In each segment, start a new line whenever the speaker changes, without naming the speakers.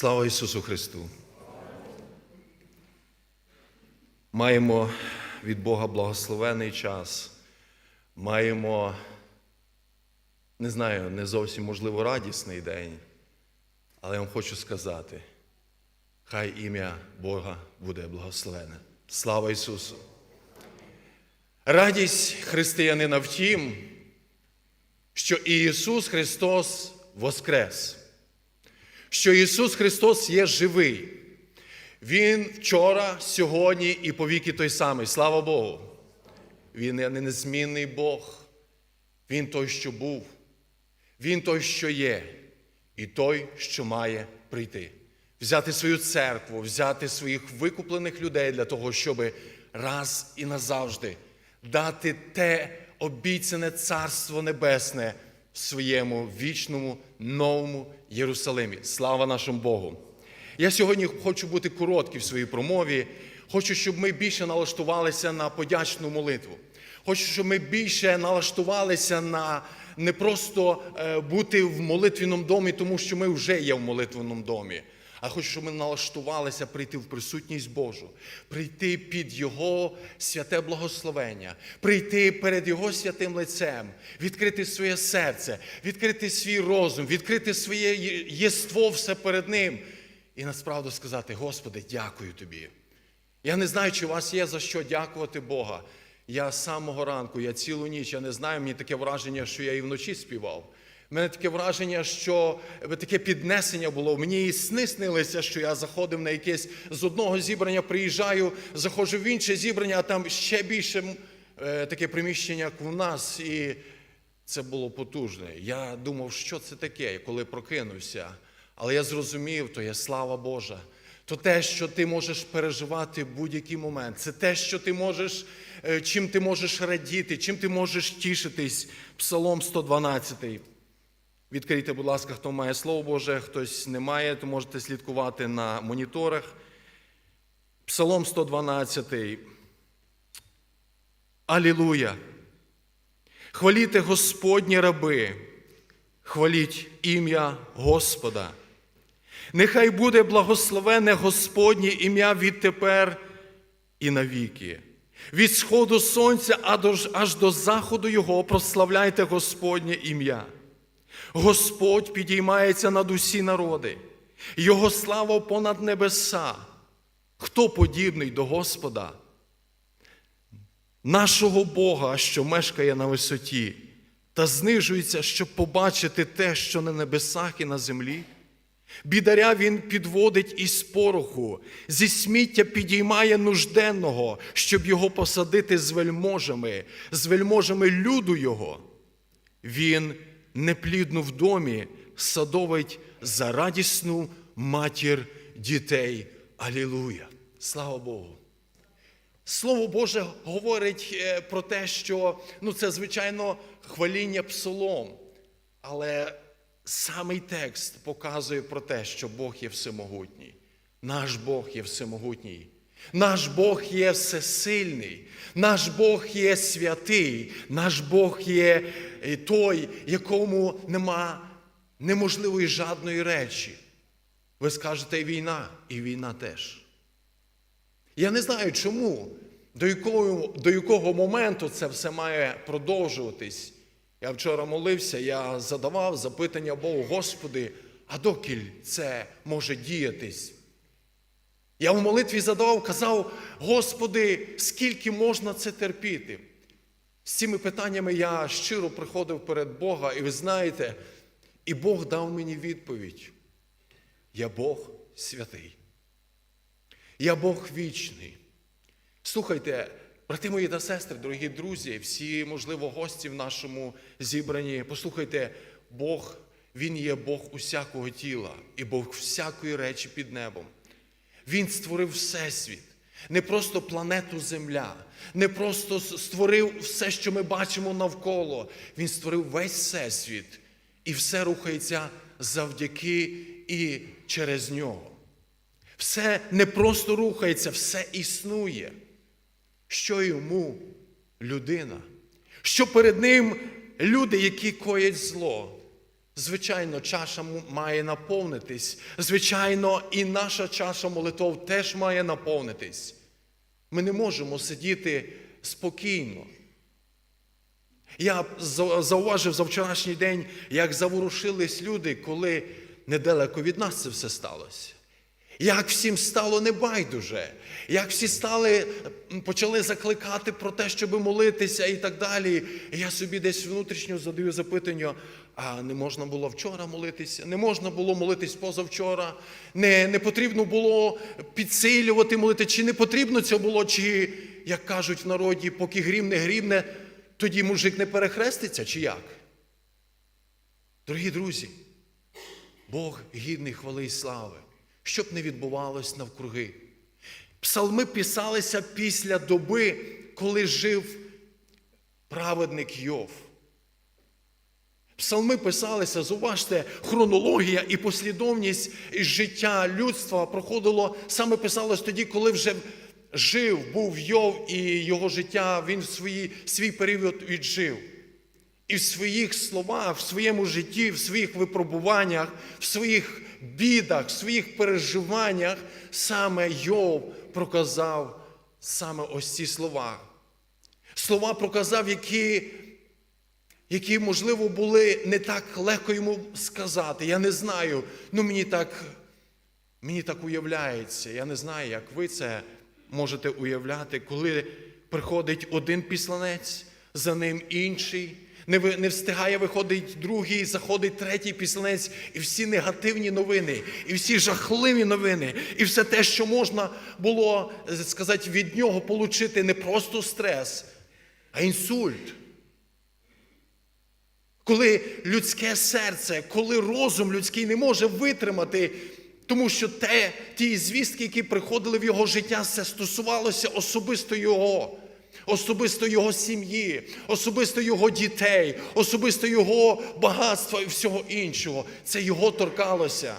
Слава Ісусу Христу! Маємо від Бога благословений час. Маємо, не знаю, не зовсім можливо радісний день, але я вам хочу сказати, хай ім'я Бога буде благословене. Слава Ісусу! Радість християнина в тім, що Ісус Христос воскрес, що Ісус Христос є живий. Він вчора, сьогодні і повіки той самий. Слава Богу. Він є незмінний Бог. Він той, що був. Він той, що є, і той, що має прийти. Взяти свою церкву, взяти своїх викуплених людей для того, щоб раз і назавжди дати те обіцяне Царство Небесне в своєму вічному новому Єрусалимі. Слава нашому Богу! Я сьогодні хочу бути короткий в своїй промові. Хочу, щоб ми більше налаштувалися на подячну молитву. Хочу, щоб ми більше налаштувалися на не просто е, бути в молитвеному домі, тому що ми вже є в молитвеному домі. А хочу, щоб ми налаштувалися прийти в присутність Божу, прийти під Його святе благословення, прийти перед Його святим лицем, відкрити своє серце, відкрити свій розум, відкрити своє єство все перед Ним. І насправді сказати: Господи, дякую Тобі. Я не знаю, чи у вас є за що дякувати Бога. Я з самого ранку, я цілу ніч, я не знаю, мені таке враження, що я і вночі співав. У мене таке враження, що таке піднесення було. Мені і сни снилися, що я заходив на якесь з одного зібрання, приїжджаю, заходжу в інше зібрання, а там ще більше е, таке приміщення, як у нас. І це було потужне. Я думав, що це таке, коли прокинувся. Але я зрозумів, то є слава Божа. То те, що ти можеш переживати в будь-який момент, це те, що ти можеш, е, чим ти можеш радіти, чим ти можеш тішитись. Псалом 112. Відкрийте, будь ласка, хто має слово Боже, хтось не має, то можете слідкувати на моніторах. Псалом 112. Алілуя! Хваліте Господні раби, хваліть ім'я Господа. Нехай буде благословене Господнє ім'я відтепер і навіки. Від сходу сонця аж- до заходу його прославляйте Господнє ім'я. Господь підіймається над усі народи, Його слава понад небеса. Хто подібний до Господа? Нашого Бога, що мешкає на висоті, та знижується, щоб побачити те, що на небесах і на землі. Бідаря він підводить із пороху, зі сміття підіймає нужденного, щоб його посадити з вельможами, з вельможами люду його. Він неплідну в домі садовить за радісну матір дітей. Алілуя! Слава Богу! Слово Боже говорить е, про те, що ну, це, звичайно, хваління псалом, але самий текст показує про те, що Бог є всемогутній. Наш Бог є всемогутній. Наш Бог є всесильний, наш Бог є святий, наш Бог є е, той, якому нема неможливої жадної речі. Ви скажете, і війна, і війна теж. Я не знаю чому, до якого, до якого моменту це все має продовжуватись. Я вчора молився, я задавав запитання Богу, Господи, а докіль це може діятись? Я в молитві задавав, казав, Господи, скільки можна це терпіти? З цими питаннями я щиро приходив перед Бога, і ви знаєте, і Бог дав мені відповідь. Я Бог святий. Я Бог вічний. Слухайте, брати мої та сестри, дорогі друзі, всі, можливо, гості в нашому зібранні. Послухайте, Бог, Він є Бог усякого тіла і Бог всякої речі під небом. Він створив Всесвіт, не просто планету Земля, не просто створив все, що ми бачимо навколо. Він створив весь Всесвіт, і все рухається завдяки і через нього. Все не просто рухається, все існує. Що йому людина? Що перед ним люди, які коять зло? Звичайно, чаша має наповнитись. Звичайно, і наша чаша молитов теж має наповнитись. Ми не можемо сидіти спокійно. Я зауважив за вчорашній день, як заворушились люди, коли недалеко від нас це все сталося. Як всім стало небайдуже, як всі стали, почали закликати про те, щоб молитися і так далі. Я собі десь внутрішньо задаю запитання: а не можна було вчора молитися, не можна було молитись позавчора, не, не потрібно було підсилювати молити, чи не потрібно це було, чи, як кажуть в народі, поки грім не грімне, тоді мужик не перехреститься, чи як? Дорогі друзі, Бог гідний хвали і слави, щоб не відбувалось навкруги. Псалми писалися після доби, коли жив праведник Йов. Псалми писалися, зуважте, хронологія і послідовність життя людства проходило, саме писалось тоді, коли вже жив, був Йов, і його життя він в свої, свій період віджив. І в своїх словах, в своєму житті, в своїх випробуваннях, в своїх бідах, в своїх переживаннях саме Йов проказав саме ось ці слова. Слова проказав, які, які, можливо, були не так легко йому сказати. Я не знаю. Ну мені так, мені так уявляється. Я не знаю, як ви це можете уявляти, коли приходить один післанець, за ним інший. Не, не встигає виходить другий, заходить третій післанець, і всі негативні новини, і всі жахливі новини, і все те, що можна було е, сказати від нього отримати не просто стрес, а інсульт. Коли людське серце, коли розум людський не може витримати, тому що те, ті звістки, які приходили в його життя, це стосувалося особисто його, особисто його сім'ї, особисто його дітей, особисто його багатства і всього іншого. Це його торкалося.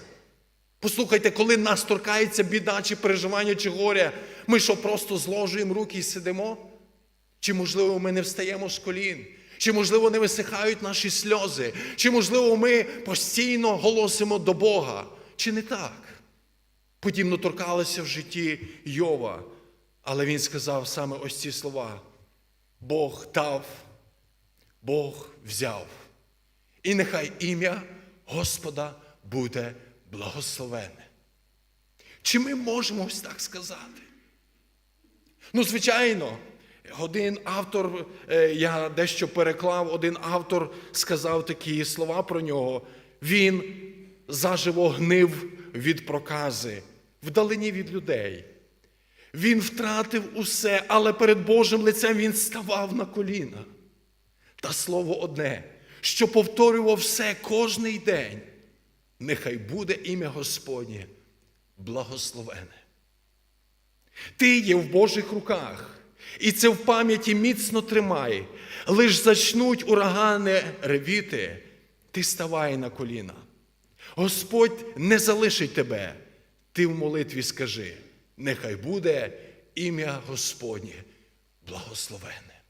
Послухайте, коли нас торкається біда, чи переживання, чи горя, ми що просто зложуємо руки і сидимо? Чи, можливо, ми не встаємо з колін? Чи, можливо, не висихають наші сльози? Чи, можливо, ми постійно голосимо до Бога? Чи не так? Подібно торкалося в житті Йова, але він сказав саме ось ці слова: Бог дав, Бог взяв. І нехай ім'я Господа буде благословене. Чи ми можемо ось так сказати? Ну, звичайно, один автор, е, я дещо переклав, один автор сказав такі слова про нього. Він заживо гнив від прокази, вдалині від людей. Він втратив усе, але перед Божим лицем він ставав на коліна. Та слово одне, що повторював все кожний день. Нехай буде ім'я Господнє благословене. Ти є в Божих руках, і це в пам'яті міцно тримай. Лиш зачнуть урагани ревіти, ти ставай на коліна. Господь не залишить тебе. Ти в молитві скажи, нехай буде ім'я Господнє благословене.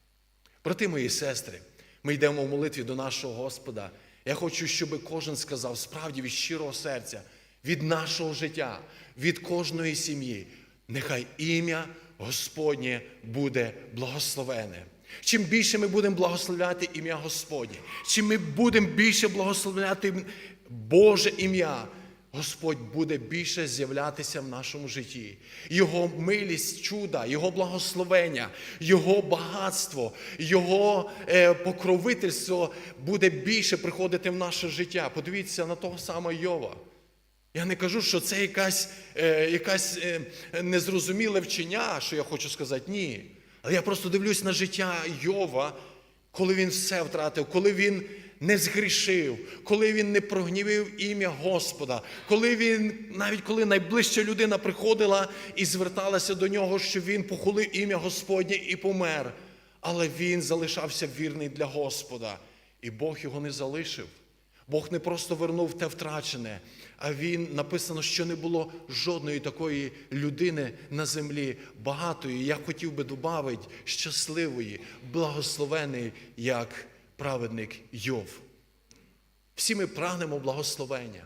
Брати мої сестри, ми йдемо в молитві до нашого Господа. Я хочу, щоб кожен сказав справді від щирого серця, від нашого життя, від кожної сім'ї. Нехай ім'я Господнє буде благословене. Чим більше ми будемо благословляти ім'я Господнє, чим ми будемо більше благословляти Боже ім'я, Господь буде більше з'являтися в нашому житті. Його милість, чуда, Його благословення, Його багатство, Його е, покровительство буде більше приходити в наше життя. Подивіться на того самого Йова. Я не кажу, що це якась, е, якась е, незрозуміле вчення, що я хочу сказати, ні. Але я просто дивлюсь на життя Йова, коли він все втратив, коли він не згрішив, коли він не прогнівив ім'я Господа, коли він, навіть коли найближча людина приходила і зверталася до нього, що він похулив ім'я Господнє і помер. Але він залишався вірний для Господа, і Бог його не залишив. Бог не просто вернув те втрачене, а він написано, що не було жодної такої людини на землі багатої. Я хотів би додати щасливої, благословеної, як праведник Йов. Всі ми прагнемо благословення.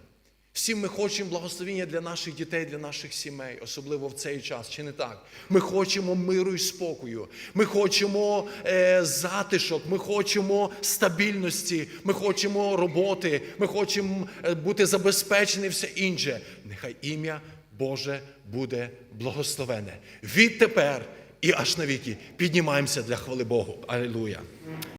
Всі ми хочемо благословення для наших дітей, для наших сімей, особливо в цей час, чи не так? Ми хочемо миру і спокою, ми хочемо е, затишок, ми хочемо стабільності, ми хочемо роботи, ми хочемо е, бути забезпечені, все інше. Нехай ім'я Боже буде благословене. Відтепер і аж навіки піднімаємося для хвали Богу. Алілуя.